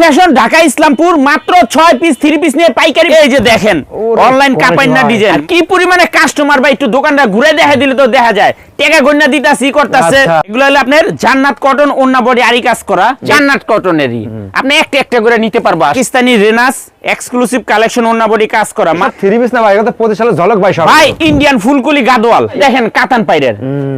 Fashion Dhaka Islampur মাত্র ছয় piece three piece নিয়ে পাইকারি। এই যে দেখেন অনলাইন ডিজাইন। কি পরিমাণে কাস্টমার ভাই একটু দোকানটা ঘুরে দেখা দিলে তো দেখা যায়। টেকা গন্যা দিতাছি করতেছে। আচ্ছা। এগুলো হলো আপনার জান্নাত কটন বডি আরি কাজ করা। জান্নাত কটনেরই আপনি একটা একটা করে নিতে পারব। পাকিস্তানি রেনাস এক্সক্লুসিভ কালেকশন বডি কাজ করা। মাত্র থ্রি পিস না ভাই এটা পঁচিশ সালে ঝলক ভাই সব। ভাই ইন্ডিয়ান ফুলকুলি গাদোয়াল। দেখেন কাতান পাইরের।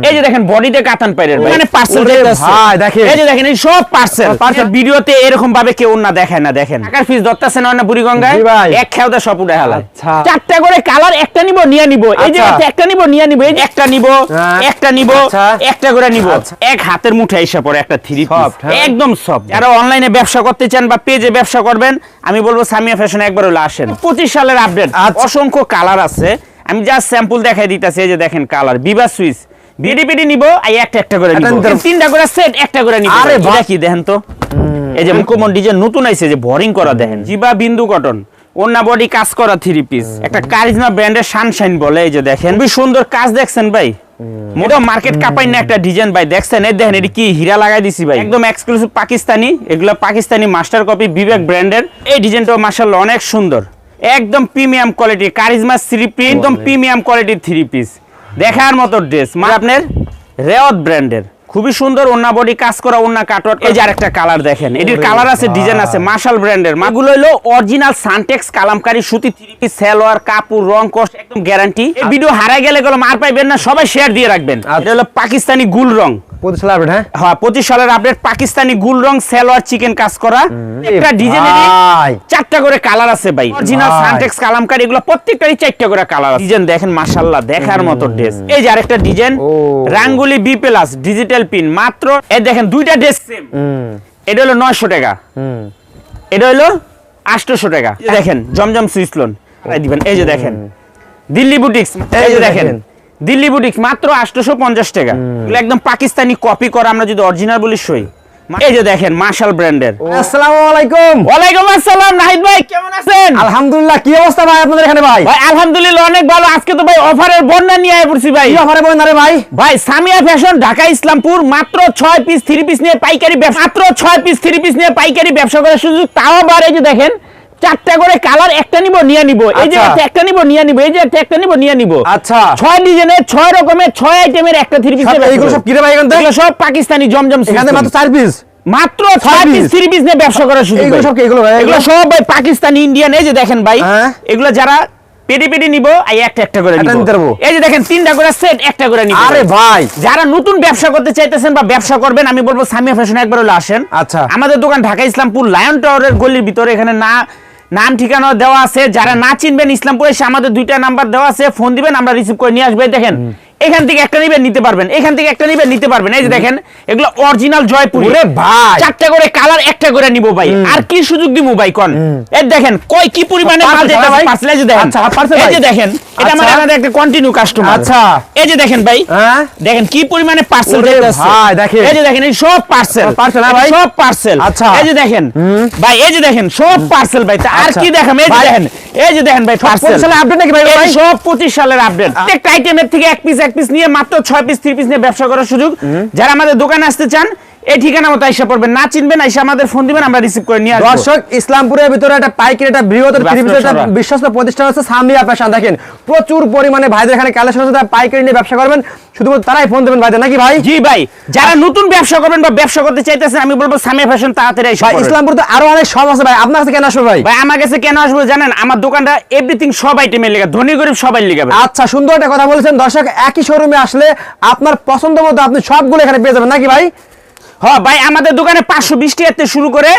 এই যে দেখেন বডিতে কাতান পাইরের। মানে পার্সেল ওরে ভাই, দেখেন। এই যে দেখেন এই সব পার্সেল parcel। ভিডিওতে এরকম ভাবে কেউ না দেখায় না দেখেন। টাকার ফিস ভাই। এক খেওদা সব উড়ে হালা আচ্ছা। চারটা করে কালার একটা নিব নিয়ে নিব। এই যে আচ্ছা। একটা নিব নিয়ে নিব। এই একটা নিব হ্যাঁ। একটা নিব আচ্ছা। একটা করে নিব। আচ্ছা। এক হাতের মুঠে এসে পড়ে একটা থ্রি হ্যাঁ। একদম সব যারা অনলাইনে ব্যবসা করতে চান বা পেজে ব্যবসা করবেন আমি বলব সামিয়া ফ্যাশন একবার হলে আসেন। পঁচিশ সালের আপডেট আচ্ছা। অসংখ্য কালার আছে। আমি যা স্যাম্পল দেখাই দিতেছি এই যে দেখেন কালার বিবা সুইচ বিডি বিডি নিব একটা একটা করে নিব। তিনটা করে সেট একটা করে নিব। আরে আরে কি দেখেন তো? এই যে মুকমন ডিজাইন নতুন আইছে যে বোরিং করা দেখেন। জিবা বিন্দু কটন ওন্না বডি কাজ করা থ্রি পিস একটা কারিজমা ব্র্যান্ডের সানশাইন বলে এই যে দেখেন। খুবই সুন্দর কাজ দেখছেন ভাই। মোটা মার্কেট কাপাই না একটা ডিজাইন ভাই। দেখছেন? এই দেখেন এটি কি হীরা লাগাই দিছি ভাই। একদম এক্সক্লুসিভ পাকিস্তানি। এগুলো পাকিস্তানি মাস্টার কপি বিবেক ব্র্যান্ডের এই ডিজাইনটাও মাশাআল্লাহ অনেক সুন্দর। একদম premium quality charisma three piece একদম প্রিমিয়াম কোয়ালিটির থ্রি পিস দেখার মতো ড্রেস মানে আপনার রেওয়াত ব্র্যান্ডের খুবই সুন্দর ওন্না বডি কাজ করা ওন্না কাটওয়ার এই যে আরেকটা কালার দেখেন। এটির কালার আছে ডিজাইন আছে মার্শাল ব্র্যান্ডের মাগুলো হলো অরিজিনাল সানটেক্স কালামকারী সুতি থ্রি পিস সালোয়ার কাপড় রং কস্ট একদম গ্যারান্টি এই ভিডিও হারাই গেলে গুলো মার পাইবেন না সবাই শেয়ার দিয়ে রাখবেন। আচ্ছা। এটা হলো পাকিস্তানি গুল রং। পঁচিশ সালে আপডেট হ্যাঁ? হ্যাঁ সালের আপডেট পাকিস্তানি গুল রং চিকেন কাজ করা। একটা ডিজাইনের চারটা করে কালার আছে ভাই। অরিজিনাল সানটেক্স কালামকারী এগুলো প্রত্যেকটারই চারটা করে কালার আছে। ডিজাইন দেখেন মাশাআল্লাহ দেখার মতো ড্রেস এই যে আরেকটা ডিজাইন। রাঙ্গুলি বি প্লাস ডিজিটাল পিন মাত্র এই দেখেন দুইটা ড্রেস সেম এটা হলো নয়শো টাকা। হুম এটা হলো আটশোশো টাকা। দেখেন জমজম সুইচ লোন দিবেন এই যে দেখেন। দিল্লি বুটিক্স এই যে দেখেন। দিল্লি বুটিক্স মাত্র আটশোশো পঞ্চাশ টাকা। এগুলো একদম পাকিস্তানি কপি করা আমরা যদি অরিজিনাল বলি সই। এই যে দেখেন মার্শাল ব্র্যান্ডের আসসালামু আলাইকুম ওয়ালাইকুম আসসালাম নাহিদ ভাই কেমন আছেন? আলহামদুলিল্লাহ কি অবস্থা ভাই আপনাদের এখানে ভাই? ভাই আলহামদুলিল্লাহ অনেক ভালো। আজকে তো ভাই অফারের বন্যা নিয়ে আয় পড়ছি ভাই। রে ভাই? ভাই সামিয়া ফ্যাশন ঢাকা ইসলামপুর মাত্র ছয় পিস থ্রি পিস নিয়ে পাইকারি ব্যবসা মাত্র ছয় পিস থ্রি পিস নিয়ে পাইকারি ব্যবসা করার সুযোগ তাও আবার এই যে দেখেন। চারটা করে কালার একটা নিব নিয়ে নিব এই যে আচ্ছা। একটা নিব নিয়ে নিব এই যে একটা নিব নিয়ে নিব আচ্ছা ছয় ডিজাইনের ছয় রকমের ছয় আইটেমের একটা থ্রি পিস এইগুলো সব কিরে ভাই এখান থেকে? সব পাকিস্তানি জমজম এখানে মাত্র চার পিস মাত্র ছয় পিস থ্রি পিস নিয়ে ব্যবসা করার সুযোগ এইগুলো ভাই। সব এগুলো ভাই? এগুলো সব ভাই পাকিস্তানি ইন্ডিয়ান এই যে দেখেন ভাই হ্যাঁ। এগুলো যারা পেটি পেটি নিব এই একটা একটা করে নিব। এই যে দেখেন তিনটা করে সেট একটা করে নিব আরে ভাই যারা নতুন ব্যবসা করতে চাইতেছেন বা ব্যবসা করবেন আমি বলব সামিয়া ফ্যাশন একবার হলে আসেন আচ্ছা। আমাদের দোকান ঢাকা ইসলামপুর লায়ন টাওয়ারের গলির ভিতরে এখানে না নাম ঠিকানা দেওয়া আছে, যারা না চিনবেন ইসলামপুরে, সে আমাদের দুইটা নাম্বার দেওয়া আছে, ফোন দিবেন, আমরা রিসিভ করে নিয়ে আসবে। দেখেন এখান থেকে একটা নিবেন নিতে পারবেন। এখান থেকে একটা নিবেন নিতে পারবেন। এই যে দেখেন এগুলো অরিজিনাল জয়পুর। ওরে ভাই। চারটা করে কালার একটা করে নিব ভাই। আর কি সুযোগ দিব ভাই কোন? এই দেখেন কয় কি পরিমাণে মাল Parcel ভাই? পার্সেল এই যে দেখেন। আচ্ছা, parcel এই যে দেখেন এটা আমার আচ্ছা। আমাদের একটা কন্টিনিউ কাস্টমার আচ্ছা। এই যে দেখেন ভাই হ্যাঁ? দেখেন কি পরিমাণে পার্সেল ওরে ভাই, দেখেন। এই যে দেখেন এই সব পার্সেল হ্যাঁ ভাই? সব পার্সেল আচ্ছা। এই যে দেখেন ভাই এই যে দেখেন সব পার্সেল ভাই। আর আচ্ছা। কি দেখাম? এই যে দেখেন এই যে দেখেন ভাই পার্সেল আপডেট নাকি ভাই, ভাই? সব 25 সালের আপডেট প্রত্যেকটা আইটেমের থেকে এক পিস এক পিস নিয়ে মাত্র ছয় পিস থ্রি পিস নিয়ে ব্যবসা করার সুযোগ। যারা আমাদের দোকানে আসতে চান এই ঠিকানা মতো আইসা পড়বেন। না চিনবেন আইসা আমাদের ফোন দিবেন আমরা রিসিভ করে নিয়ে আসব। দর্শক ইসলামপুরের ভিতরে একটা পাইকারি একটা সরা। বিশ্বস্ত প্রতিষ্ঠান হচ্ছে সামিয়া ফ্যাশন। দেখেন প্রচুর পরিমাণে ভাইদের এখানে কালেকশন আছে তারা পাইকারি নিয়ে ব্যবসা করবেন। শুধুমাত্র তারাই ফোন দেবেন ভাইদের নাকি ভাই? জি ভাই যারা নতুন ব্যবসা করবেন বা ব্যবসা করতে চাইতেছেন আমি বলব সামিয়া ফ্যাশন তাড়াতাড়ি আইসা ভাই ইসলামপুর তো আরও অনেক সব আছে ভাই আপনার কাছে কেন আসবে ভাই? ভাই আমার কাছে কেন আসব জানেন আমার দোকানটা এভরিথিং সব আইটেমের লেখা ধনী গরিব সবাই লেখা আচ্ছা সুন্দর একটা কথা বলেছেন। দর্শক একই শোরুমে আসলে আপনার পছন্দ মতো আপনি সবগুলো এখানে পেয়ে যাবেন নাকি ভাই? হ্যাঁ ভাই আমাদের দোকানে পাঁচশো বিশ টাকা শুরু করে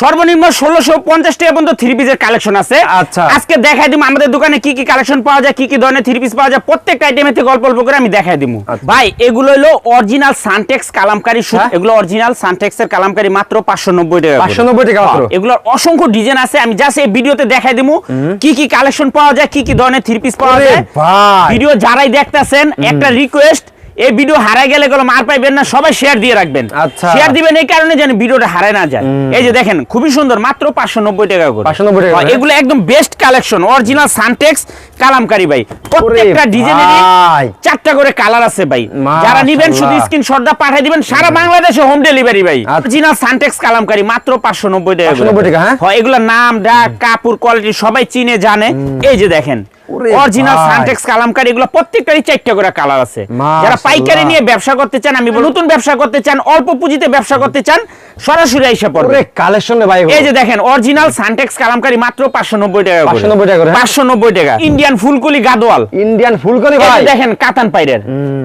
সর্বনিম্ন ষোলোশো পঞ্চাশ টাকা পর্যন্ত থ্রি পিসের কালেকশন আছে। আচ্ছা। আজকে দেখাই দিব আমাদের দোকানে কি কি কালেকশন পাওয়া যায় কি কি ধরনের থ্রি পিস পাওয়া যায়। প্রত্যেকটা আইটেমের থেকে অল্প অল্প করে আমি দেখাই দিব। ভাই এগুলো হলো অরিজিনাল সানটেক্স কালামকারী হ্যাঁ। এগুলো অরিজিনাল সানটেক্স এর কালামকারী মাত্র পাঁচশো নব্বই টাকা। পাঁচশো নব্বই টাকা এগুলোর অসংখ্য ডিজাইন আছে আমি জাস্ট এই ভিডিওতে দেখাই দিব। কি কি কালেকশন পাওয়া যায় কি কি ধরনের থ্রি পিস পাওয়া যায়। ভিডিও যারাই দেখতেছেন একটা রিকোয়েস্ট এই ভিডিও হারাই গেলে গেলাম আর পাইবেন না সবাই শেয়ার দিয়ে রাখবেন। আচ্ছা। শেয়ার দিবেন এই কারণে যেন ভিডিওটা হারায় না যায়। এই যে দেখেন খুবই সুন্দর মাত্র পাঁচশো নব্বই টাকা করে। 590 টাকা এগুলো একদম বেস্ট কালেকশন অরিজিনাল সানটেক্স কালামকারি ভাই। প্রত্যেকটা ডিজাইনেরই ভাই। চারটা করে কালার আছে ভাই। যারা নিবেন শুধু স্ক্রিনশটটা পাঠিয়ে দিবেন সারা বাংলাদেশে হোম ডেলিভারি ভাই। আচ্ছা। অরিজিনাল সানটেক্স কালামকারী মাত্র পাঁচশো নব্বই টাকা করে। 590 টাকা, হ্যাঁ? এগুলোর নাম ডাক কাপড় কোয়ালিটি সবাই চিনে জানে। এই যে দেখেন অরিজিনাল। সানটেক্স কালামকারি এগুলো প্রত্যেকটারই চারটা করে কালার আছে। যারা পাইকারি নিয়ে ব্যবসা করতে চান আমি নতুন ব্যবসা করতে চান অল্প পুঁজিতে ব্যবসা করতে চান সরাসরি এসে পড়বে। কালেকশন ভাই এই যে দেখেন অরিজিনাল সানটেক্স কালামকারি মাত্র পাঁচশো নব্বই টাকা 590 টাকা করে, ইন্ডিয়ান ফুলকুলি ইন্ডিয়ান ফুলকলি ভাই। দেখেন কাতান পাইরের।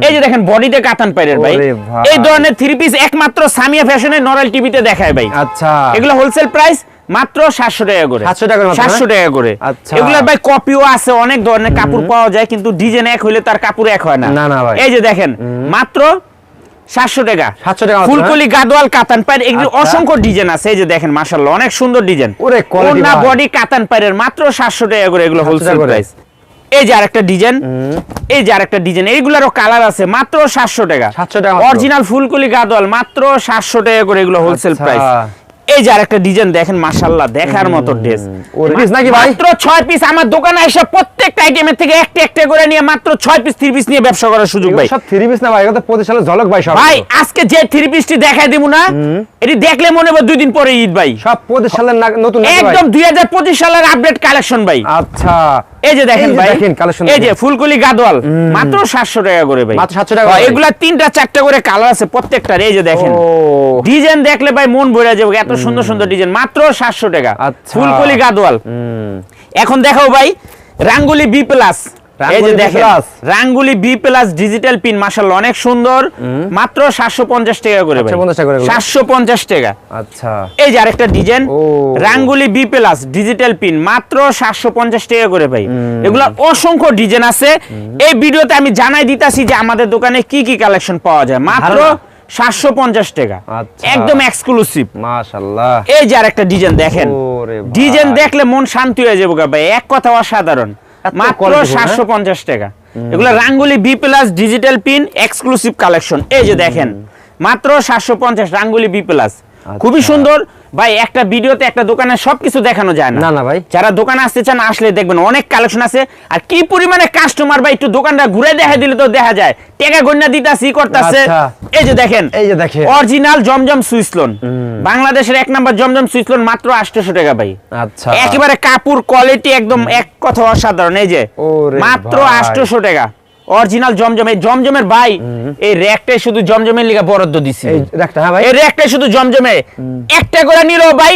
এই যে দেখেন বডিতে কাতান পাইরের ভাই। এই ধরনের থ্রি পিস একমাত্র সামিয়া ফ্যাশনের নরাল টিভিতে দেখায় ভাই। আচ্ছা। এগুলো হোলসেল প্রাইস মাত্র সাতশো টাকা করে। 700 টাকা করে মাত্র, সাতশো টাকা করে। আচ্ছা। এগুলোর ভাই কপিও আছে অনেক ধরনের কাপড় পাওয়া যায় কিন্তু ডিজাইন এক হইলে তার কাপড় এক হয় না। না, না ভাই। এই যে দেখেন মাত্র সাতশো টাকা। 700 টাকা ফুলকলি গাদোয়াল কাতান পায়ের এগুলো আচ্ছা। অসংখ্য ডিজাইন আছে এই যে দেখেন মাশাআল্লাহ অনেক সুন্দর ডিজাইন। ওরে, quality ভাই। বডি কাতান পায়ের মাত্র সাতশো টাকা করে এগুলো হোলসেল প্রাইস এই যে আরেকটা ডিজাইন এই যে আরেকটা ডিজাইন এইগুলারও কালার আছে মাত্র সাতশো টাকা। 700 টাকা অরিজিনাল ফুলকলি গাদোয়াল মাত্র সাতশো টাকা করে এগুলো হোলসেল আচ্ছা। প্রাইস এই যে আরেকটা ডিজাইন দেখেন মাশাআল্লাহ দেখার মতো ড্রেস piece নাকি ভাই? মাত্র ছয় পিস আমার দোকানে এসে প্রত্যেকটা আইটেমের থেকে একটা একটা করে নিয়ে মাত্র ছয় পিস থ্রি পিস নিয়ে ব্যবসা করার সুযোগ ভাই। সব থ্রি পিস না ভাই? তো প্রতি সালে ঝলক ভাই সব। ভাই আজকে যে থ্রি পিসটি দেখাই দিব না এটি দেখলে মনে হবে দুই দিন পরে ঈদ ভাই। সব প্রতি সালের নতুন? একদম দুই হাজার পঁচিশ সালের আপডেট কালেকশন ভাই। আচ্ছা। এই যে দেখেন ভাই দেখেন, collection এই যে। ফুলকলি গাদোয়াল মাত্র সাতশো টাকা করে ভাই। মাত্র 700 টাকা এগুলা তিনটা চারটা করে কালার আছে প্রত্যেকটার এই যে দেখেন। ডিজাইন দেখলে ভাই মন ভরে যাবে এত সুন্দর সুন্দর ডিজাইন মাত্র সাতশো টাকা। আচ্ছা। ফুলকলি গাদোয়াল হুম। এখন দেখাও ভাই রাঙ্গুলি বি প্লাস এই যে দেখেন রাঙ্গুলি বি প্লাস ডিজিটাল পিন মাশাআল্লাহ অনেক সুন্দর। মাত্র সাতশো পঞ্চাশ টাকা করে ভাই। 750 টাকা করে এগুলো? সাতশো পঞ্চাশ টাকা। আচ্ছা। এই যে আরেকটা ডিজাইন ও। রাঙ্গুলি বি প্লাস ডিজিটাল পিন মাত্র সাতশো পঞ্চাশ টাকা করে ভাই। এগুলা অসংখ্য ডিজাইন আছে। এই ভিডিওতে আমি জানাই দিতাছি যে আমাদের দোকানে কি কি কালেকশন পাওয়া যায়। মাত্র ধারণা? সাতশো পঞ্চাশ টাকা। আচ্ছা। একদম এক্সক্লুসিভ মাশাআল্লাহ। এই যে আরেকটা ডিজাইন দেখেন। ডিজাইন দেখলে মন শান্তি হয়ে যাবে ভাই। এক কথা অসাধারণ। মাত্র quality ফুল, হ্যাঁ? সাতশো পঞ্চাশ টাকা। এগুলো রাঙ্গুলি B plus digital pin exclusive collection এই যে দেখেন। মাত্র সাতশো পঞ্চাশ রাঙ্গুলি বি প্লাস খুবই আচ্ছা। সুন্দর। ভাই একটা ভিডিওতে একটা দোকানে সবকিছু দেখানো যায় না। না ভাই। যারা দোকানে আসতে চান আসলে দেখবেন অনেক কালেকশন আছে। আর কি পরিমাণে কাস্টমার ভাই একটু দোকানটা ঘুরে দেখা দিলে তো দেখা যায়। টেকা গন্যা দিতাছি করতেছে। আচ্ছা। এই যে দেখেন এই যে দেখেন। অরিজিনাল জমজম সুইস লোন বাংলাদেশের এক নাম্বার জমজম সুইস লোন মাত্র আটশোশো টাকা ভাই। আচ্ছা। একেবারে কাপড় কোয়ালিটি একদম এক কথা অসাধারণ। এই যে মাত্র ভাই। আটশোশো টাকা। অরিজিনাল জমজমে জমজমের ভাই এই র্যাকটাই শুধু জমজমের লিগা বরাদ্দ দিছি। এই একটা হ্যাঁ ভাই। এই র্যাকটাই শুধু জমজমে। একটা করে নিল ভাই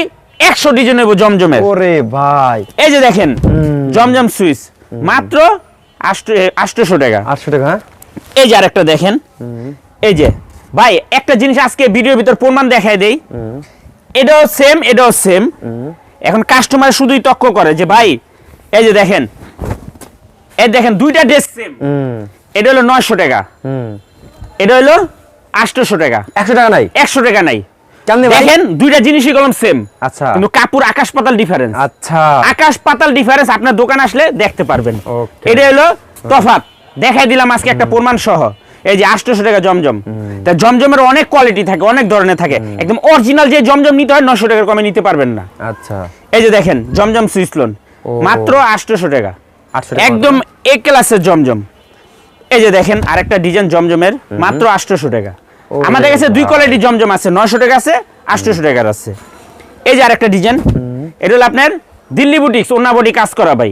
একশো ডিজাইন নেব জমজমের। ওরে ভাই। এই যে দেখেন জমজম সুইস মাত্র আটশোশো টাকা। আটশো টাকা হ্যাঁ। এই যে আরেকটা দেখেন। এই যে ভাই একটা জিনিস আজকে ভিডিওর ভিতর প্রমাণ দেখায় দেই। এটাও সেম এটাও সেম এখন কাস্টমার শুধুই তক্ক করে যে ভাই এই যে দেখেন এই দেখেন দুইটা ড্রেস সেম এটা হলো নয়শো টাকা। এটা হলো আটশোশো টাকা। একশো টাকা নাই? একশো টাকা নাই। দেখেন দুইটা জিনিসই কলম সেম আচ্ছা। কিন্তু কাপড় আকাশ পাতাল ডিফারেন্স আচ্ছা। আকাশ পাতাল ডিফারেন্স আপনার দোকান আসলে দেখতে পারবেন. এটা হলো তফাৎ। দেখাই দিলাম আজকে একটা প্রমাণ সহ এই যে আটশোশো টাকা জমজম। তা জমজমের অনেক কোয়ালিটি থাকে অনেক ধরনের থাকে। একদম অরিজিনাল যে জমজম নিতে হয় নশো টাকার কমে নিতে পারবেন না। আচ্ছা। এই যে দেখেন জমজম সুইস লোন মাত্র আটশোশো আটশো টাকা। একদম এ ক্লাসের জমজম। এই যে দেখেন আরেকটা ডিজাইন জমজমের মাত্র আটশোশো টাকা। আমাদের কাছে দুই কোয়ালিটি জমজম আছে নয়শো টাকা আছে আটশোশো টাকার আছে। এই যে আরেকটা ডিজাইন এটা হলো আপনার দিল্লি বুটিক্স ওনাবডি কাজ করা ভাই।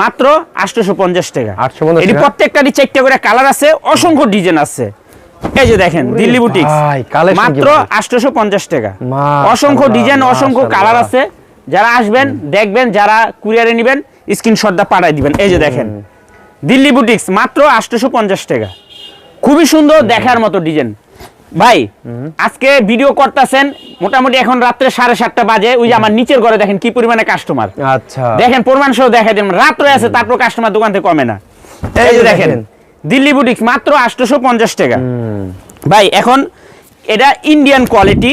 মাত্র আটশোশো পঞ্চাশ টাকা। 850 এটি টাকা? প্রত্যেকটারই চারটে করে কালার আছে অসংখ্য ডিজাইন আছে। এই যে দেখেন দিল্লি বুটিক্স মাত্র? আটশোশো পঞ্চাশ টাকা। অসংখ্য ডিজাইন অসংখ্য কালার আছে। যারা আসবেন দেখবেন যারা কুরিয়ারে নেবেন স্ক্রিনশটটা পাঠাই দিবেন। এই যে দেখেন দিল্লি বুটিক্স মাত্র আটশোশো পঞ্চাশ টাকা। খুবই সুন্দর দেখার মতো ডিজাইন। ভাই আজকে ভিডিও করতেছেন মোটামুটি এখন রাত্রে সাড়ে সাতটা বাজে। ওই যে আমার নিচের ঘরে দেখেন কি পরিমাণে কাস্টমার আচ্ছা। দেখেন প্রমাণ সহ দেখাই দেন রাত্রে আছে তারপর কাস্টমার দোকান থেকে কমে না। এই যে দেখেন দিল্লি বুটিক্স মাত্র আটশোশো পঞ্চাশ টাকা ভাই এখন এটা ইন্ডিয়ান কোয়ালিটি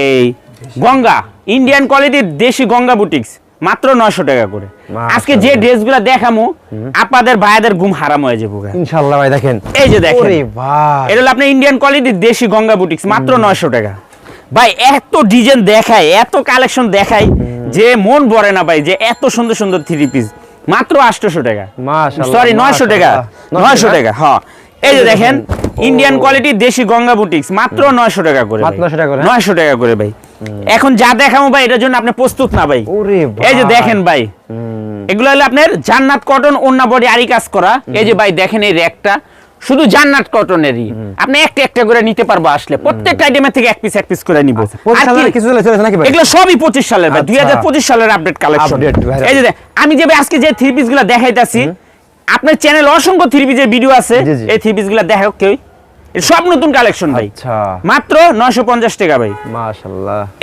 এই গঙ্গা ইন্ডিয়ান কোয়ালিটির দেশি গঙ্গা বুটিক্স। মাত্র নয়শো টাকা করে। আজকে যে ড্রেসগুলো দেখামু আপনাদের ভাইয়াদের ঘুম হারাম হয়ে যাব গা। ইনশাআল্লাহ ভাই দেখেন। এই যে দেখেন। ভাই এটা হলো আপনার ইন্ডিয়ান কোয়ালিটির দেশি গঙ্গা বুটিক্স মাত্র নয়শো টাকা। ভাই এত ডিজাইন দেখায় এত কালেকশন দেখায় যে মন ভরে না ভাই যে এত সুন্দর সুন্দর থ্রি পিস মাত্র আটশোশো টাকা। মাশাআল্লাহ, সরি নয়শো টাকা। নয়শো 900 টাকা হ্যাঁ। এই যে দেখেন ইন্ডিয়ান কোয়ালিটির দেশি গঙ্গা বুটিক্স মাত্র নয়শো টাকা করে 900 টাকা করে? নয়শো টাকা করে ভাই। এখন যা দেখাবো ভাই এটার জন্য আপনি প্রস্তুত না ভাই। এই যে দেখেন ভাই এগুলো হলো আপনার জান্নাত কটন ওন্না বডি আরি কাজ করা। এই যে ভাই দেখেন এই র্যাকটা শুধু জান্নাত কটনেরই আপনি একটা একটা করে নিতে পারব আসলে। প্রত্যেকটা আইটেমের থেকে এক পিস এক পিস করে নিব। নাকি এগুলো সবই পঁচিশ সালের ভাই আচ্ছা। দুই হাজার পঁচিশ সালের আপডেট কালেকশন এই যে আমি যে আজকে যে থ্রি পিসগুলা দেখাইতাছি আপনার চ্যানেল অসংখ্য থ্রি পিসের ভিডিও আছে। এই থ্রি পিসগুলা দেখা কেউ সব নতুন কালেকশন ভাই। আচ্ছা। মাত্র নয়শো পঞ্চাশ টাকা ভাই।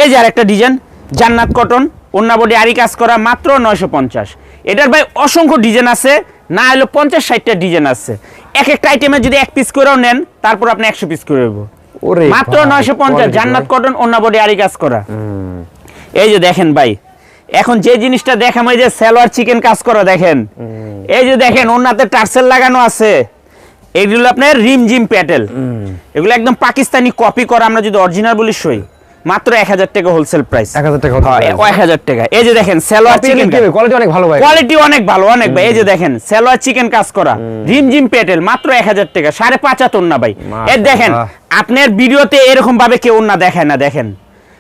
এই যে আরেকটা ডিজাইন জান্নাত কটন অন্য বডি আরি কাজ করা মাত্র নয়শো পঞ্চাশ। এটার ভাই অসংখ্য ডিজাইন আছে না হলো পঞ্চাশ ষাটটা ডিজাইন আছে। এক একটা আইটেমে যদি এক পিস করেও নেন তারপর আপনি একশো পিস করে দেবো মাত্র নয়শো পঞ্চাশ জান্নাত কটন অন্য বডি আরি কাজ করা। এই যে দেখেন ভাই এখন যে জিনিসটা দেখাম এই যে সালোয়ার চিকেন কাজ করা দেখেন। এই যে দেখেন ওনাতে টার্সেল লাগানো আছে। এগুলো আপনার রিম জিম প্যাটেল এগুলো একদম পাকিস্তানি কপি করা আমরা যদি অরিজিনাল বলি সই। মাত্র এক হাজার টাকা হোলসেল প্রাইস 1000 টাকা wholesale price। এক হাজার টাকা। এই যে দেখেন সালোয়ার চিকেন কোয়ালিটি অনেক ভালো ভাই। কোয়ালিটি অনেক ভালো অনেক ভাই এই যে দেখেন সালোয়ার চিকেন কাজ করা রিম জিম পেটেল মাত্র এক হাজার টাকা। সাড়ে পাঁচাত্তর না ভাই। এর দেখেন। আপনার ভিডিওতে এরকম ভাবে কেউ না দেখায় না দেখেন।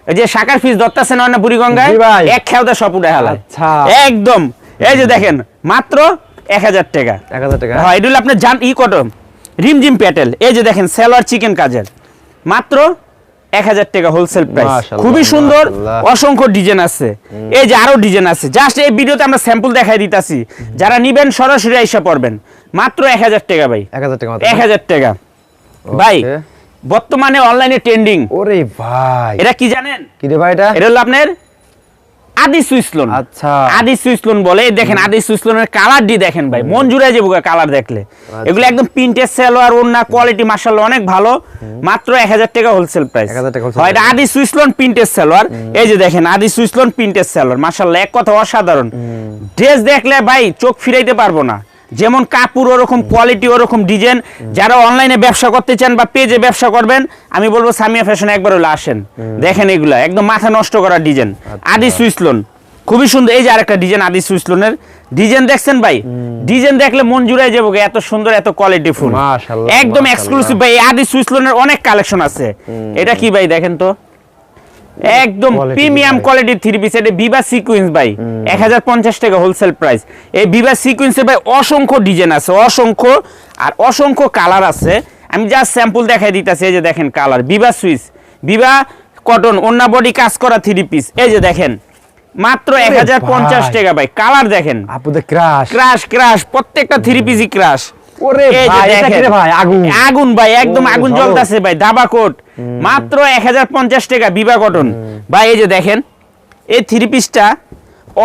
এই যে শাকার ফিস দত্তাছে না বুড়িগঙ্গায় এক খেয়াতে সব উঠে হালায়। আচ্ছা। একদম। এই যে দেখেন মাত্র এক হাজার টাকা। 1000 টাকা। হ্যাঁ এটা আপনার জান ই কটন রিম জিম প্যাটেল এই যে দেখেন সালোয়ার চিকেন কাজের। মাত্র এক হাজার টাকা হোলসেল প্রাইস খুবই সুন্দর অসংখ্য ডিজাইন আছে। এই যে আরও ডিজাইন আছে। জাস্ট এই ভিডিওতে আমরা স্যাম্পল দেখাই দিতাছি। যারা নিবেন সরাসরি আইসা পড়বেন। মাত্র এক হাজার টাকা ভাই। 1000 টাকা এক হাজার টাকা। ভাই. বর্তমানে অনলাইনে ট্রেন্ডিং ওরে ভাই। এটা কি জানেন? কি রে ভাই এটা? এটা হলো আপনার আদি সুইসলোন আচ্ছা। আদি সুইসলোন বলে। এই দেখেন আদি সুইসলোনের কালার ডি দেখেন ভাই। মন জুড়ে যাব কালার দেখলে। এগুলো একদম প্রিন্টের সেলোয়ার ওন্না কোয়ালিটি মার্শাল্লাহ অনেক ভালো। মাত্র এক হাজার টাকা হোলসেল প্রাইস 1000 টাকা হয় এটা আদি সুইসলোন প্রিন্টের সেলোয়ার এই যে দেখেন আদি সুইসলোন প্রিন্টের সেলোয়ার মার্শাল্লাহ এক কথা অসাধারণ। ড্রেস দেখলে ভাই চোখ ফিরাইতে পারব না। যেমন কাপড় ওরকম কোয়ালিটি ওরকম ডিজাইন যারা অনলাইনে ব্যবসা করতে চান বা পেজে ব্যবসা করবেন আমি বলব সামিয়া ফ্যাশন একবার হলে আসেন। দেখেন এগুলা একদম মাথা নষ্ট করা ডিজাইন আদি সুইসলোন খুবই সুন্দর এই যে আরেকটা ডিজাইন আদি সুইসলোনের ডিজাইন দেখছেন ভাই? ডিজাইন দেখলে মন জুড়াই যাব এত সুন্দর এত কোয়ালিটি ফুল একদম এক্সক্লুসিভ ভাই আদি সুইসলোনের অনেক কালেকশন আছে। এটা কি ভাই দেখেন তো? একদম প্রিমিয়াম কোয়ালিটির থ্রি পিস এটা বিবা সিকুয়েন্স ভাই। এক হাজার পঞ্চাশ টাকা হোলসেল প্রাইস এই বিবা সিকুয়েন্সের ভাই অসংখ্য ডিজাইন আছে অসংখ্য আর অসংখ্য কালার আছে। আমি যা স্যাম্পল দেখাই দিতেছি এই যে দেখেন colour Biba Swiss Biba cotton embroidery কাজ করা থ্রি পিস এই যে দেখেন মাত্র এক হাজার পঞ্চাশ ভাই। টাকা ভাই কালার দেখেন। আপুদের ক্রাশ ক্রাশ ক্রাশ প্রত্যেকটা থ্রি পিসই ক্রাশ ওরে ভাই এটা ভাই আগুন। আগুন ভাই একদম আগুন। জ্বলতেছে ভাই দাবা কোট। মাত্র এক হাজার পঞ্চাশ টাকা বিবা কটন বা এই যে দেখেন এই থ্রি পিসটা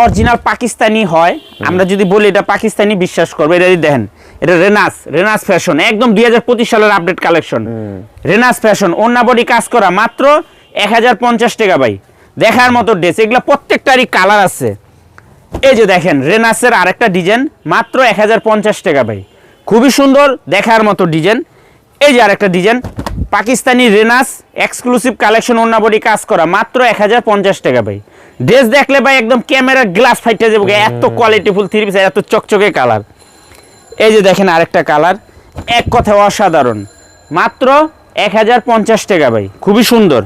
অরিজিনাল পাকিস্তানি হয়। আমরা যদি বলি এটা পাকিস্তানি বিশ্বাস করব। এটা যদি দেখেন এটা রেনাস রেনাস ফ্যাশন একদম দুই হাজার পঁচিশ সালের আপডেট কালেকশন রেনাস ফ্যাশন অন্য বডি কাজ করা মাত্র এক হাজার পঞ্চাশ টাকা ভাই। দেখার মতো ড্রেস এগুলো প্রত্যেকটারই কালার আছে। এই যে দেখেন রেনাসের আরেকটা ডিজাইন মাত্র এক হাজার পঞ্চাশ টাকা ভাই। খুবই সুন্দর দেখার মতো ডিজাইন এই যে আরেকটা ডিজাইন। পাকিস্তানি রেনাস এক্সক্লুসিভ কালেকশন অন্য বডি কাজ করা মাত্র এক হাজার পঞ্চাশ টাকা ভাই। ড্রেস দেখলে ভাই একদম ক্যামেরার গ্লাস ফাইটে যাবে এত কোয়ালিটিফুল থ্রি পিস এত চকচকে কালার এই যে দেখেন আরেকটা কালার এক কথায় অসাধারণ। মাত্র এক হাজার পঞ্চাশ টাকা ভাই খুবই সুন্দর।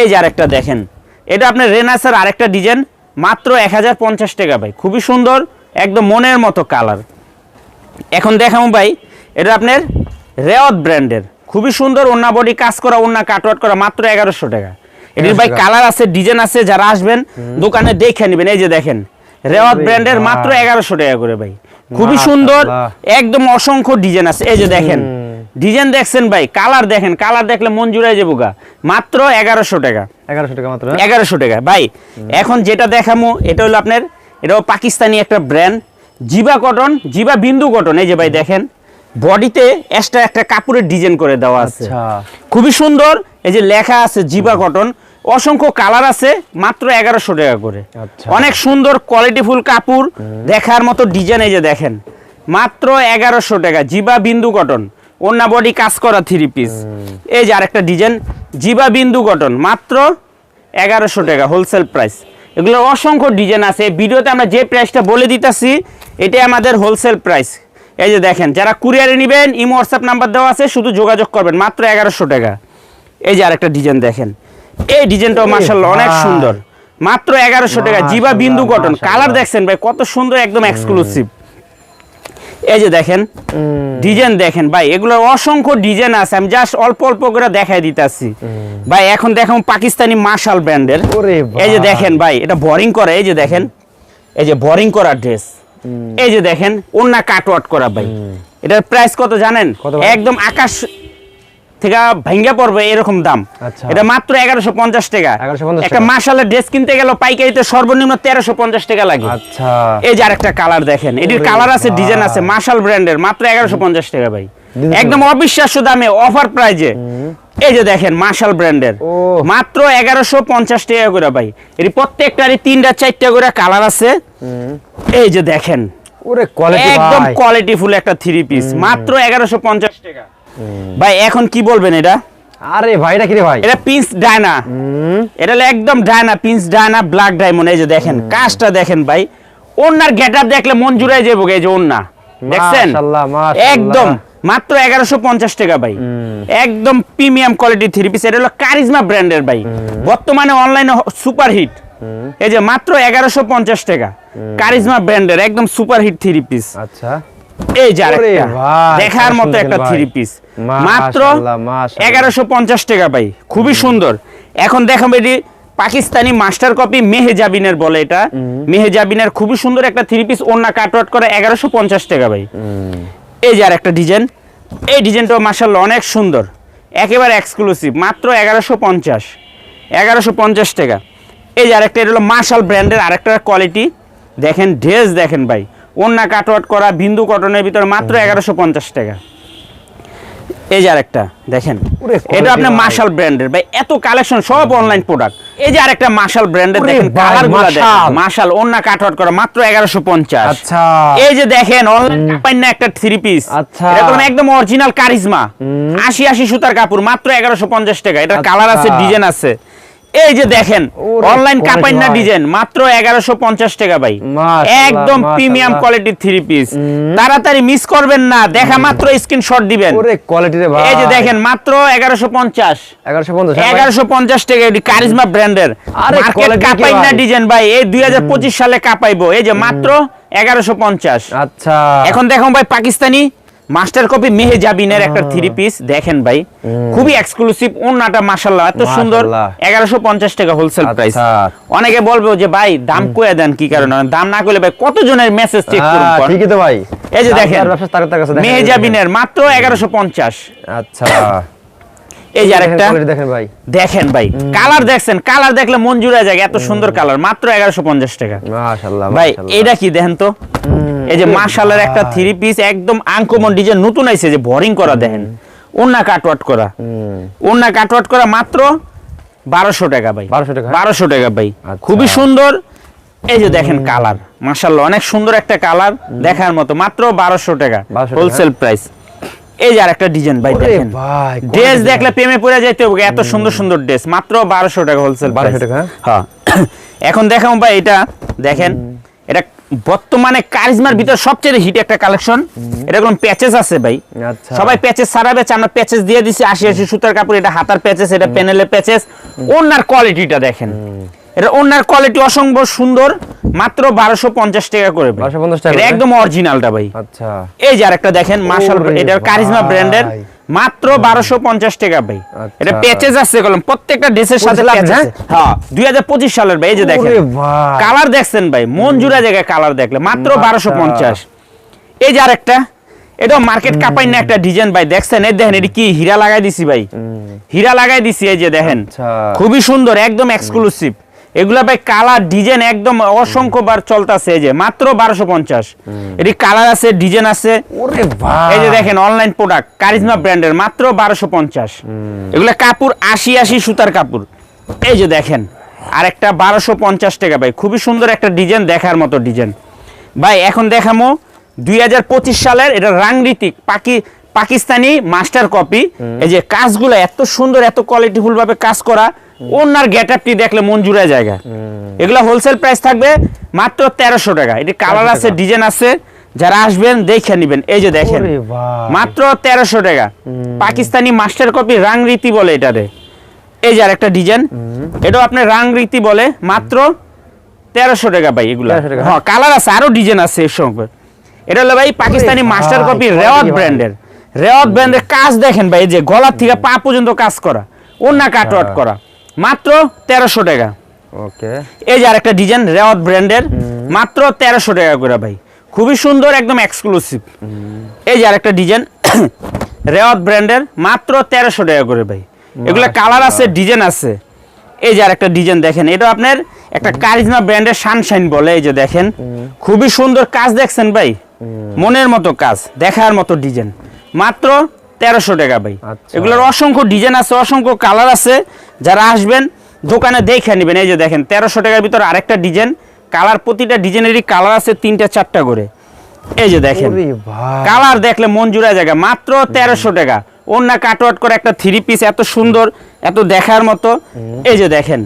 এই যে আরেকটা দেখেন এটা আপনার রেনাসের আরেকটা ডিজাইন মাত্র এক হাজার পঞ্চাশ টাকা ভাই খুবই সুন্দর একদম মনের মতো কালার এখন দেখাবো ভাই এটা আপনার রেওয়াত ব্র্যান্ডের। খুবই সুন্দর ওন্না বডি কাজ করা ওন্না কাটওয়াট করা মাত্র এগারোশো টাকা। এটির ভাই কালার আছে ডিজাইন আছে যারা আসবেন দোকানে দেখে নেবেন। এই যে দেখেন রেওয়াত ব্র্যান্ডের মাত্র এগারোশো টাকা করে ভাই। খুবই সুন্দর একদম অসংখ্য ডিজাইন আছে। এই যে দেখেন ডিজাইন দেখছেন ভাই কালার দেখেন কালার দেখলে মন জুড়াই যাব গা। মাত্র এগারোশো টাকা। 1100 টাকা মাত্র এগারোশো টাকা। ভাই এখন যেটা দেখামো এটা হলো আপনার এটাও পাকিস্তানি একটা ব্র্যান্ড জিবা কটন জিবা বিন্দু কটন এই যে ভাই দেখেন বডিতে এক্সট্রা একটা কাপড়ের ডিজাইন করে দেওয়া আছে। আচ্ছা। খুবই সুন্দর এই যে লেখা আছে জিবা কটন অসংখ্য কালার আছে মাত্র এগারোশো টাকা করে। আচ্ছা। অনেক সুন্দর কোয়ালিটিফুল কাপড় দেখার মতো ডিজাইন এই যে দেখেন মাত্র এগারোশো টাকা জিবা বিন্দু কটন ওন্না বডি কাজ করা থ্রি পিস এই যে আরেকটা ডিজাইন জিবা বিন্দু কটন মাত্র এগারোশো টাকা হোলসেল প্রাইস এগুলো অসংখ্য ডিজাইন আছে ভিডিওতে আমরা যে প্রাইসটা বলে দিতেছি এটাই আমাদের হোলসেল প্রাইস এই যে দেখেন যারা কুরিয়ারে নেবেন ইমো হোয়াটসঅ্যাপ নাম্বার দেওয়া আছে শুধু যোগাযোগ করবেন মাত্র এগারোশো টাকা। এই যে আরেকটা ডিজাইন দেখেন এই ডিজাইনটাও মার্শাল্লাহ অনেক সুন্দর। মাত্র এগারোশো টাকা জিবা বিন্দু কটন কালার দেখছেন ভাই কত সুন্দর একদম এক্সক্লুসিভ এই যে দেখেন ডিজাইন দেখেন ভাই এগুলোর অসংখ্য ডিজাইন আছে আমি জাস্ট অল্প অল্প করে দেখাই দিতাছি। ভাই এখন দেখুন পাকিস্তানি মার্শাল ব্র্যান্ডের এই যে দেখেন ভাই। এটা বোরিং করা এই যে দেখেন এই যে বোরিং করা ড্রেস এই যে দেখেন ওন্না কাটওয়াট করা ভাই। এটার প্রাইস কত জানেন? একদম আকাশ থেকে ভাঙ্গা পড়বে এরকম দাম। আচ্ছা। এটা মাত্র এগারোশো পঞ্চাশ টাকা। একটা। মার্শালের ড্রেস কিনতে গেল পাইকারিতে সর্বনিম্ন তেরোশো পঞ্চাশ টাকা লাগে। আচ্ছা। এই যে আরেকটা কালার দেখেন এটির কালার আছে ডিজাইন আছে মার্শাল ব্র্যান্ডের মাত্র এগারোশো পঞ্চাশ টাকা ভাই। একদম অবিশ্বাস্য দামে অফার প্রাইজে এই যে দেখেন মার্শাল ব্র্যান্ডের মাত্র এগারোশো পঞ্চাশ টাকা করে ভাই। এর প্রত্যেকটারই তিনটা চারটা করে কালার আছে। এই যে দেখেন। একদম কোয়ালিটি ফুল একটা থ্রি পিস মাত্র এগারোশো পঞ্চাশ টাকা। ভাই এখন কি বলবেন এটা? আরে ভাই এটা কি রে ভাই? এটা পিন্স ডায়না এটা একদম Diana pins Diana black diamond এই যে দেখেন কাজটা দেখেন ভাই। ওনার গেটআপ দেখলে মন জুড়াই যাব এই যে ওন্না দেখছেন। একদম। মাত্র এগারোশো পঞ্চাশ টাকা ভাই। একদম প্রিমিয়াম কোয়ালিটি থ্রি পিস এটা হলো কারিজমা ব্র্যান্ডের ভাই। বর্তমানে অনলাইনে সুপার হিট এই যে মাত্র এগারোশো পঞ্চাশ টাকা। কারিজমা ব্র্যান্ডের একদম সুপার হিট থ্রি পিস আচ্ছা। এই যে আরেকটা। দেখার মতো একটা। থ্রি পিস মাত্র এগারোশো পঞ্চাশ টাকা ভাই। খুবই সুন্দর। এখন দেখাবো এটি পাকিস্তানি মাস্টার কপি মেহেজাবিনের বলে এটা। মেহেজাবিনের খুবই সুন্দর একটা থ্রি পিস ওন্না কাটওয়াট করে এগারোশো পঞ্চাশ টাকা ভাই। এই যে আর একটা ডিজাইন। এই ডিজাইনটাও মার্শাল্লাহ অনেক সুন্দর। একেবারে এক্সক্লুসিভ মাত্র এগারোশো পঞ্চাশ। এগারোশো পঞ্চাশ টাকা। এই যে আরেকটা এটা হলো মার্শাল ব্র্যান্ডের আরেকটা কোয়ালিটি দেখেন ড্রেস দেখেন ভাই। অন্য কাটওয়াট করা বিন্দু কটনের ভিতরে মাত্র এগারোশো পঞ্চাশ টাকা। এই যে আরেকটা দেখেন। এটা আপনার মার্শাল ব্র্যান্ডের ভাই এত কালেকশন সব অনলাইন প্রোডাক্ট এই যে আরেকটা মার্শাল ব্র্যান্ডের দেখেন কালারগুলো দেখেন। মার্শাল। ওন্না করা মাত্র এগারোশো পঞ্চাশ। আচ্ছা। এই যে দেখেন অনলাইন একটা থ্রি পিস আচ্ছা। এটা তো একদম অরিজিনাল কারিজমা আশি আশি সুতার কাপড় মাত্র এগারোশো পঞ্চাশ টাকা। এটা কালার আছে আচ্ছা। ডিজাইন আছে। এই যে দেখেন অনলাইন quality না ডিজাইন মাত্র এগারোশো পঞ্চাশ টাকা ভাই। একদম প্রিমিয়াম কোয়ালিটির থ্রি পিস তাড়াতাড়ি মিস করবেন না দেখা মাত্র স্ক্রিনশট দিবেন। এই যে দেখেন মাত্র এগারোশো পঞ্চাশ। এগারোশো পঞ্চাশ হ্যাঁ টাকা এটি কারিজমা ব্র্যান্ডের কাপাই না ডিজাইন ভাই? এই দুই হাজার পঁচিশ সালে কাপাইবো। এই যে মাত্র এগারোশো পঞ্চাশ। আচ্ছা। এখন দেখুন ভাই পাকিস্তানি। মাস্টার কপি মেহে জাবিনের একটা থ্রি পিস দেখেন ভাই। খুবই এক্সক্লুসিভ ওন্নাটা মাশাআল্লাহ এত সুন্দর মাশাআল্লাহ। এগারোশো পঞ্চাশ টাকা হোলসেল প্রাইস আচ্ছা। অনেকে বলবে যে ভাই দাম কয়ে দেন কি কারণে? দাম না করলে ভাই কত জনের মেসেজ চেক করুন হ্যাঁ, ঠিকই তো ভাই। এই যে দেখেন তার ব্যবসা তার তার কাছে দেখেন, মেহে জাবিনের মাত্র এগারোশো পঞ্চাশ। দেখেন। আচ্ছা। এই যে আরেকটা। দেখেন ভাই। দেখেন ভাই কালার দেখছেন কালার দেখলে মন জুড়ে যায় এত সুন্দর কালার মাত্র এগারোশো পঞ্চাশ টাকা। মাশাআল্লাহ ভাই এটা কি দেখেন তো? এই যে একটা থ্রি পিস একদম আনকমন ডিজাইন নতুন আইছে যে বোরিং করা দেখেন। ওন্না কাটওয়াট করা। ওন্না কাটওয়াট করা মাত্র বারোশো টাকা ভাই। 1200 টাকা? বারোশো টাকা ভাই। আচ্ছা। খুবই সুন্দর। এই যে দেখেন কালার মার্শাল্লাহ অনেক সুন্দর একটা কালার দেখার মতো মাত্র বারোশো 1200 টাকা, হোলসেল প্রাইস এই যে আরেকটা ডিজাইন ভাই দেখেন। ভাই ড্রেস দেখলে প্রেমে পড়ে যাইতে হবে এত সুন্দর সুন্দর ড্রেস মাত্র বারোশো টাকা হোলসেল 1200 টাকা? হ্যাঁ? এখন দেখাম ভাই এটা দেখেন এটা বর্তমানে কারিজমার ভিতর সবচেয়ে হিট একটা কালেকশন এটা কোনো প্যাচেস আছে ভাই? আচ্ছা। সবাই প্যাচেস সারা বেচে আমরা প্যাচেস দিয়ে দিছি আশি আশি সুতার কাপড় এটা হাতার প্যাচেস এটা প্যানেলের প্যাচেস ওনার কোয়ালিটিটা দেখেন। এটা ওনার কোয়ালিটি অসম্ভব সুন্দর মাত্র বারোশো পঞ্চাশ টাকা করে 1250 টাকা এটা একদম অরিজিনালটা ভাই। আচ্ছা। এই যে আরেকটা দেখেন মার্শাল ওরে এটা কারিজমা ব্র্যান্ডের মাত্র বারোশো পঞ্চাশ টাকা ভাই। আচ্ছা। এটা প্যাচেস আছে কলম প্রত্যেকটা ড্রেসের সাথে আছে হ্যাঁ? দুই হাজার পঁচিশ সালের ভাই এই যে দেখেন। কালার দেখছেন ভাই মন জুড়া জায়গায় কালার দেখলে মাত্র আচ্ছা। বারোশো পঞ্চাশ। এই যে আরেকটা এটাও মার্কেট কাপাই না একটা ডিজাইন ভাই দেখছেন? এই দেখেন এটা কি হীরা লাগাই দিছি ভাই। হীরা লাগাই দিছি এই যে দেখেন। আচ্ছা। খুবই সুন্দর একদম এক্সক্লুসিভ এগুলা ভাই কালার ডিজাইন একদম অসংখ্য বার চলতেছে এই যে মাত্র বারোশো পঞ্চাশ। এটি কালার আছে ডিজাইন আছে। এই যে দেখেন অনলাইন প্রোডাক্ট কারিজমা ব্র্যান্ডের মাত্র বারোশো পঞ্চাশ। এগুলা কাপড় আশি আশি সুতার কাপড়। এই যে দেখেন আর একটা বারোশো পঞ্চাশ টাকা ভাই খুবই সুন্দর একটা ডিজাইন দেখার মতো ডিজাইন। ভাই এখন দেখামো দুই হাজার পঁচিশ সালের এটা রাংরীতিক পাকি পাকিস্তানি মাস্টার কপি। এই যে কাজগুলো এত সুন্দর এত কোয়ালিটিফুল ভাবে কাজ করা। ওনার গেট আপটি দেখলে মন জুড়ে জায়গা। এগুলো হোলসেল প্রাইস থাকবে মাত্র তেরোশো টাকা। এটি কালার আছে ডিজাইন আছে। যারা আসবেন দেখে নিবেন। এই যে দেখেন মাত্র তেরোশো টাকা। পাকিস্তানি মাস্টার কপি রাংরীতি বলে এটারে। এই যে আরেকটা ডিজাইন এটাও আপনার রাংরীতি বলে মাত্র তেরোশো টাকা ভাই এগুলো। হ্যাঁ কালার আছে আরও ডিজাইন আছে এর সঙ্গে। এটা হলো ভাই পাকিস্তানি মাস্টার কপি রেওয়াত ব্র্যান্ডের রেওয়াত ব্র্যান্ডের কাজ দেখেন ভাই এই যে গলার থেকে পা পর্যন্ত কাজ করা। ওন্না কাটওয়াট করা। মাত্র তেরোশো টাকা। ওকে। এই যে আরেকটা ডিজাইন রেওয়াত ব্র্যান্ডের মাত্র তেরোশো টাকা করে ভাই। খুবই সুন্দর একদম এক্সক্লুসিভ এই যে আরেকটা ডিজাইন রেওয়াত ব্র্যান্ডের মাত্র তেরোশো টাকা করে ভাই। এগুলো কালার আছে ডিজাইন আছে। এই যে আরেকটা ডিজাইন দেখেন এটা আপনার একটা কারিজমা ব্র্যান্ডের সানশাইন বলে এই যে দেখেন। খুবই সুন্দর কাজ দেখছেন ভাই। মনের মতো কাজ দেখার মতো ডিজাইন। মাত্র তেরোশো টাকা ভাই। আচ্ছা। এগুলোর অসংখ্য ডিজাইন আছে অসংখ্য কালার আছে। যারা আসবেন দোকানে দেখে নেবেন। এই যে দেখেন তেরোশো টাকার ভিতর আরেকটা ডিজাইন কালার প্রতিটা ডিজাইনেরই কালার আছে তিনটা চারটা করে। এই যে দেখেন কালার দেখলে মন জায়গা। মাত্র তেরোশো টাকা। অন্য কাটওয়াট করে একটা থ্রি পিস এত সুন্দর এত দেখার মতো। এই যে দেখেন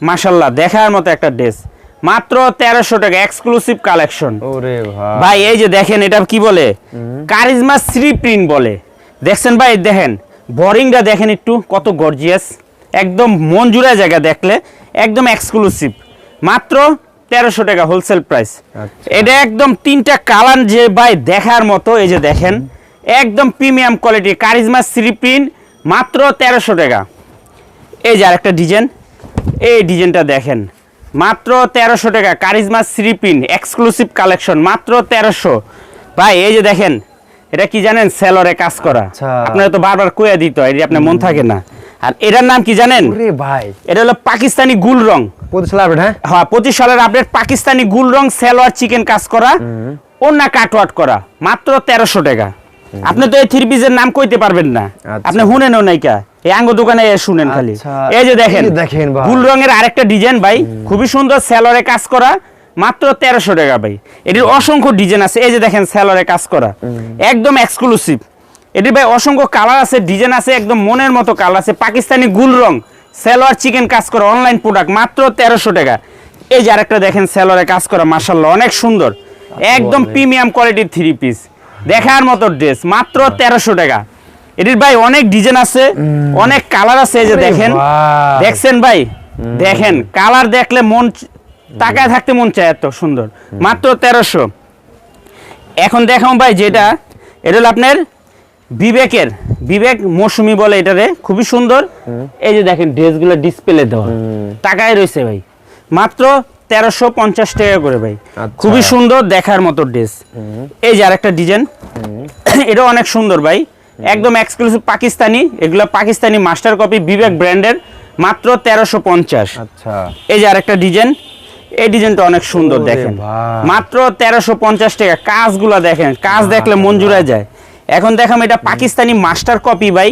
মাসাল্লাহ দেখার মতো একটা ড্রেস মাত্র তেরোশো টাকা এক্সক্লুসিভ কালেকশন ভাই। ভাই এই যে দেখেন এটা কি বলে? কারিজমা শ্রী প্রিন্ট বলে। দেখছেন ভাই দেখেন বোরিংটা দেখেন একটু কত গর্জিয়াস একদম মন জুড়ে জায়গা দেখলে একদম এক্সক্লুসিভ মাত্র তেরোশো টাকা হোলসেল প্রাইস আচ্ছা। এটা একদম তিনটা কালার যে ভাই দেখার মতো এই যে দেখেন একদম প্রিমিয়াম কোয়ালিটি কারিজমা প্রিন্ট মাত্র তেরোশো টাকা। এই যে আরেকটা ডিজাইন এই ডিজাইনটা দেখেন মাত্র তেরোশো টাকা কারিজমা শ্রীপিন এক্সক্লুসিভ কালেকশন মাত্র তেরোশো। ভাই এই যে দেখেন এটা কি জানেন? সেলরে কাজ করা। আচ্ছা। আপনারা তো বারবার কইয়া দিত এটি আপনার মন থাকে না। আর এটার নাম কি জানেন? ভাই। এটা হলো পাকিস্তানি গুল রং। পঁচিশ সাল আপডেট হ্যাঁ? হ্যাঁ পঁচিশ সালের আপডেট পাকিস্তানি গুল রং সেলোয়ার চিকেন কাজ করা অন্য কাটওয়াট করা মাত্র তেরোশো টাকা। আপনি তো এই থ্রি পিসের নাম কইতে পারবেন না। আচ্ছা। আপনি শুনেনও নাইকা এই আঙ্গ দোকানে শুনেন খালি। আচ্ছা, এই যে দেখেন দেখেন ভাই। গুল রঙের আরেকটা ডিজাইন ভাই খুবই সুন্দর সেলরে কাজ করা মাত্র তেরোশো টাকা ভাই। এটির অসংখ্য ডিজাইন আছে। এই যে দেখেন সেলরে কাজ করা। একদম এক্সক্লুসিভ এটির ভাই অসংখ্য কালার আছে ডিজাইন আছে একদম মনের মতো কালার আছে। পাকিস্তানি গুল রং সেলোয়ার চিকেন কাজ করা অনলাইন প্রোডাক্ট মাত্র তেরোশো টাকা। এই যে আরেকটা দেখেন সেলরে কাজ করা মার্শাল্লাহ অনেক সুন্দর। একদম প্রিমিয়াম কোয়ালিটির থ্রি পিস দেখার মতো ড্রেস মাত্র তেরোশো টাকা। এটির ভাই অনেক ডিজাইন আছে অনেক কালার আছে এই যে দেখেন। দেখছেন ভাই? দেখেন কালার দেখলে মন তাকায় থাকতে মন চায় এত সুন্দর। মাত্র তেরোশো। এখন দেখাম ভাই যেটা এটা হলো আপনার বিবেকের বিবেক মৌসুমি বলে এটারে খুবই সুন্দর। এই যে দেখেন ড্রেসগুলো ডিসপ্লে দেওয়া। টাকায় রয়েছে ভাই। মাত্র তেরোশো পঞ্চাশ টাকা করে ভাই। আচ্ছা। খুবই সুন্দর দেখার মতো ড্রেস। এই যে আরেকটা ডিজাইন। এটা অনেক সুন্দর ভাই। একদম এক্সক্লুসিভ পাকিস্তানি। এগুলো পাকিস্তানি মাস্টার কপি বিবেক ব্র্যান্ডের মাত্র তেরোশো পঞ্চাশ। আচ্ছা। এই যে আরেকটা ডিজাইন। এই ডিজাইনটা অনেক সুন্দর দেখেন। মাত্র তেরোশো পঞ্চাশ টাকা। কাজগুলো দেখেন। কাজ দেখলে মন জুড়ে যায়। এখন দেখাম এটা পাকিস্তানি মাস্টার কপি ভাই।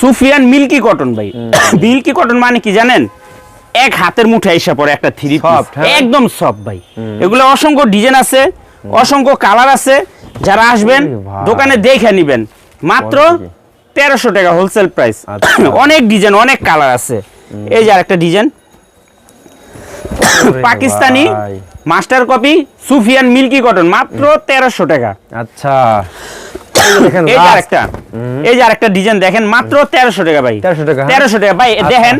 সুফিয়ান মিল্কি কটন ভাই। মিল্কি কটন মানে কি জানেন? এক হাতের মুঠে এসে পড়ে একটা থ্রি হ্যাঁ? একদম সফট ভাই। এগুলো অসংখ্য ডিজাইন আছে অসংখ্য কালার আছে। যারা আসবেন দোকানে দেখে নিবেন। মাত্র তেরোশো টাকা হোলসেল প্রাইস আচ্ছা। অনেক ডিজাইন অনেক কালার আছে। এই যে আরেকটা design Pakistani master copy Sufiyan milky cotton মাত্র তেরোশো টাকা। আচ্ছা। এই যে। আরেকটা এই যে আরেকটা ডিজাইন দেখেন মাত্র তেরোশো টাকা ভাই। 1300 টাকা, হ্যাঁ? তেরোশো টাকা। ভাই দেখেন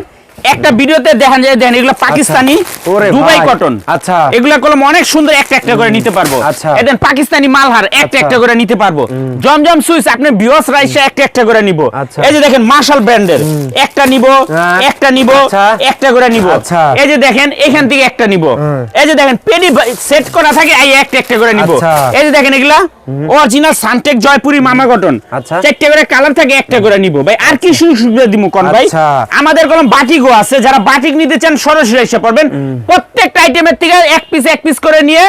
একটা ভিডিওতে দেখেন যে দেখেন এগুলো পাকিস্তানি ওরে দুবাই কটন আচ্ছা। এগুলা কলম অনেক সুন্দর একটা একটা করে নিতে পারব আচ্ছা। এদেন পাকিস্তানি মালহার একটা আচ্ছা। একটা করে নিতে পারব জমজম সুইচ আপনি বিয়স রাইসে একটা একটা করে নিব আচ্ছা। এই যে দেখেন মার্শাল ব্র্যান্ডের একটা নিব হ্যাঁ। একটা নিব আচ্ছা। একটা করে নিব আচ্ছা। এই যে দেখেন এখান থেকে একটা নিব এই যে দেখেন পেডি সেট করা থাকে এই একটা একটা করে নিব আচ্ছা। এই যে দেখেন এগুলা অরিজিনাল সানটেক জয়পুরি মামা কটন আচ্ছা। চারটে করে কালার থাকে একটা করে নিব ভাই আর কি সুযোগ সুবিধা দিব কোন ভাই আচ্ছা। আমাদের কোনো বাটিকও আছে যারা বাটিক নিতে চান সরাসরি এসে পড়বেন। প্রত্যেকটা আইটেমের থেকে এক পিস এক পিস করে নিয়ে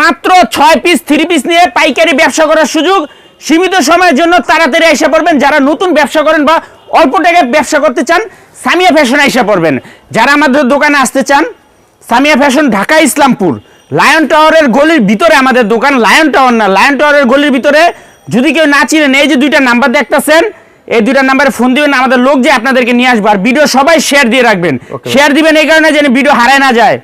মাত্র ছয় পিস থ্রি পিস নিয়ে পাইকারি ব্যবসা করার সুযোগ। সীমিত সময়ের জন্য তাড়াতাড়ি এসে পড়বেন। যারা নতুন ব্যবসা করেন বা অল্প টাকায় ব্যবসা করতে চান সামিয়া ফ্যাশন আইসা পড়বেন। যারা আমাদের দোকানে আসতে চান সামিয়া ফ্যাশন ঢাকা ইসলামপুর লায়ন টাওয়ারের গলির ভিতরে আমাদের দোকান। লায়ন টাওয়ার না লায়ন টাওয়ারের গলির ভিতরে যদি কেউ না চিনেন এই যে দুইটা নাম্বার দেখতেছেন এই দুইটা নাম্বারে ফোন দিবেন আমাদের লোক যে আপনাদেরকে নিয়ে আসব আর ভিডিও সবাই শেয়ার দিয়ে রাখবেন। শেয়ার দিবেন এই কারণে যেন ভিডিও হারায় না যায়।